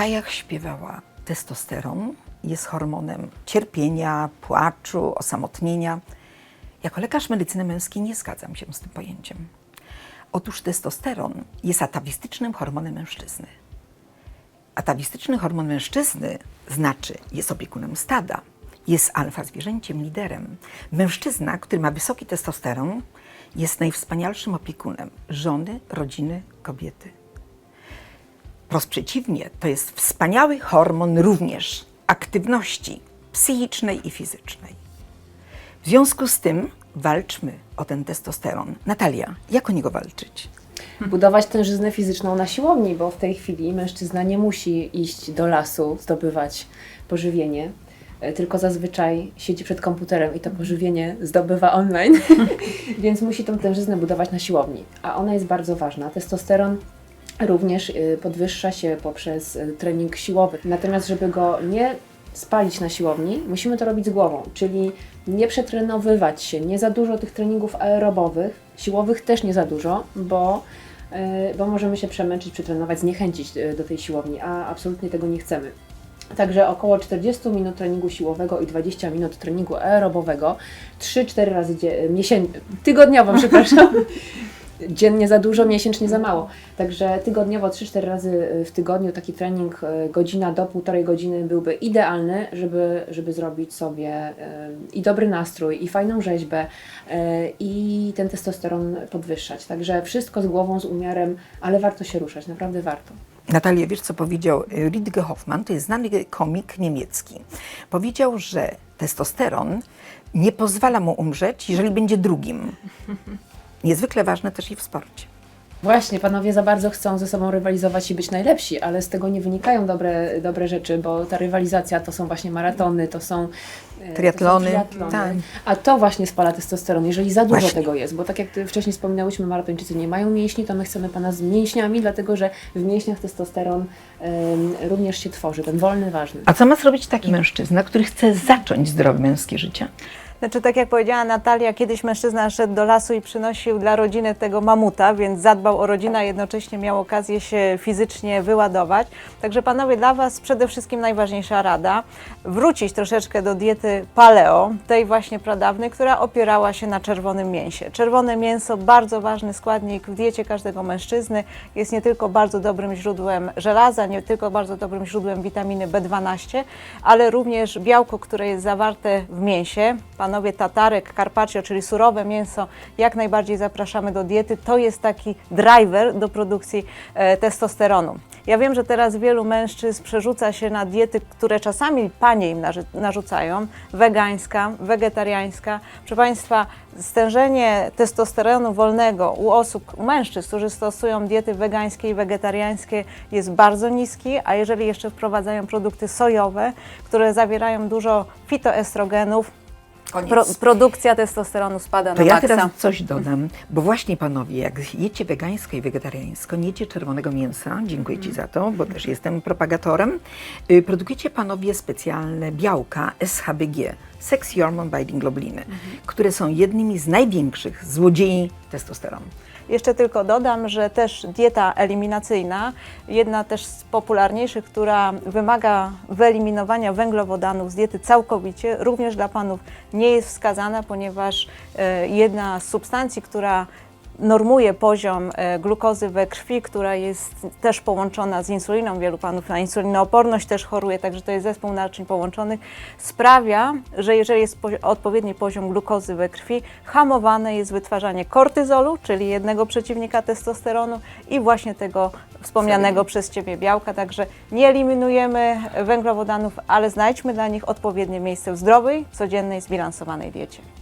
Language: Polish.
Kajach śpiewała, testosteron jest hormonem cierpienia, płaczu, osamotnienia. Jako lekarz medycyny męskiej nie zgadzam się z tym pojęciem. Otóż testosteron jest atawistycznym hormonem mężczyzny. Atawistyczny hormon mężczyzny znaczy jest opiekunem stada, jest alfa zwierzęciem, liderem. Mężczyzna, który ma wysoki testosteron, jest najwspanialszym opiekunem żony, rodziny, kobiety. Wprost przeciwnie, to jest wspaniały hormon również aktywności psychicznej i fizycznej. W związku z tym walczmy o ten testosteron. Natalia, jak o niego walczyć? budować tężyznę fizyczną na siłowni, bo w tej chwili mężczyzna nie musi iść do lasu, zdobywać pożywienie, e, tylko zazwyczaj siedzi przed komputerem i to pożywienie zdobywa online, więc musi tą tężyznę budować na siłowni. A ona jest bardzo ważna. Testosteron również y, podwyższa się poprzez y, trening siłowy. Natomiast, żeby go nie spalić na siłowni, musimy to robić z głową, czyli nie przetrenowywać się, nie za dużo tych treningów aerobowych, siłowych też nie za dużo, bo, y, bo możemy się przemęczyć, przetrenować, zniechęcić do tej siłowni, a absolutnie tego nie chcemy. Także około 40 minut treningu siłowego i 20 minut treningu aerobowego, 3-4 razy tygodniowo, przepraszam. Dziennie za dużo, miesięcznie za mało. Także tygodniowo 3-4 razy y, w tygodniu taki trening y, godzina do półtorej godziny byłby idealny, żeby, żeby zrobić sobie y, i dobry nastrój, i fajną rzeźbę, i ten testosteron podwyższać. Także wszystko z głową, z umiarem, ale warto się ruszać, naprawdę warto. Natalia, wiesz co powiedział Riedge Hoffman, to jest znany komik niemiecki. Powiedział, że testosteron nie pozwala mu umrzeć, jeżeli będzie drugim. Niezwykle ważne też i w sporcie. Właśnie, panowie za bardzo chcą ze sobą rywalizować i być najlepsi, ale z tego nie wynikają dobre, dobre rzeczy, bo ta rywalizacja to są właśnie maratony, to są e, Triatlony, To są triatlony. tak. A to właśnie spala testosteron, jeżeli za dużo Właśnie. tego jest, bo tak jak wcześniej wspominałyśmy, maratończycy nie mają mięśni, to my chcemy pana z mięśniami, dlatego że w mięśniach testosteron również się tworzy, ten wolny, ważny. A co ma zrobić taki mężczyzna, który chce zacząć zdrowe męskie życie? Znaczy, tak jak powiedziała Natalia, kiedyś mężczyzna szedł do lasu i przynosił dla rodziny tego mamuta, więc zadbał o rodzinę, a jednocześnie miał okazję się fizycznie wyładować. Także panowie, dla Was przede wszystkim najważniejsza rada, wrócić troszeczkę do diety paleo, tej właśnie pradawnej, która opierała się na czerwonym mięsie. Czerwone mięso, bardzo ważny składnik w diecie każdego mężczyzny, jest nie tylko bardzo dobrym źródłem żelaza, nie tylko bardzo dobrym źródłem witaminy B12, ale również białko, które jest zawarte w mięsie. Panowie tatarek, carpaccio, czyli surowe mięso, jak najbardziej zapraszamy do diety. To jest taki driver do produkcji e, testosteronu. Ja wiem, że teraz wielu mężczyzn przerzuca się na diety, które czasami panie im narzucają, wegańska, wegetariańska. Proszę Państwa, stężenie testosteronu wolnego u osób, u mężczyzn, którzy stosują diety wegańskie i wegetariańskie jest bardzo niski, a jeżeli jeszcze wprowadzają produkty sojowe, które zawierają dużo fitoestrogenów, Koniec. pro, produkcja testosteronu spada To na ja maksa. teraz coś dodam, bo właśnie panowie, jak jecie wegańsko i wegetariańsko, nie jecie czerwonego mięsa, dziękuję Ci za to, bo też jestem propagatorem, y, produkujecie panowie specjalne białka SHBG, Sex Hormone Binding Globuliny, które są jednymi z największych złodziei testosteronu. Jeszcze tylko dodam, że też dieta eliminacyjna, jedna też z popularniejszych, która wymaga wyeliminowania węglowodanów z diety całkowicie, również dla panów nie jest wskazana, ponieważ e, jedna z substancji, która normuje poziom e, glukozy we krwi, która jest też połączona z insuliną. Wielu panów na insulinooporność też choruje, także to jest zespół naczyń połączonych. Sprawia, że jeżeli jest odpowiedni poziom glukozy we krwi, hamowane jest wytwarzanie kortyzolu, czyli jednego przeciwnika testosteronu i właśnie tego wspomnianego przez Ciebie białka. Także nie eliminujemy węglowodanów, ale znajdźmy dla nich odpowiednie miejsce w zdrowej, codziennej, zbilansowanej diecie.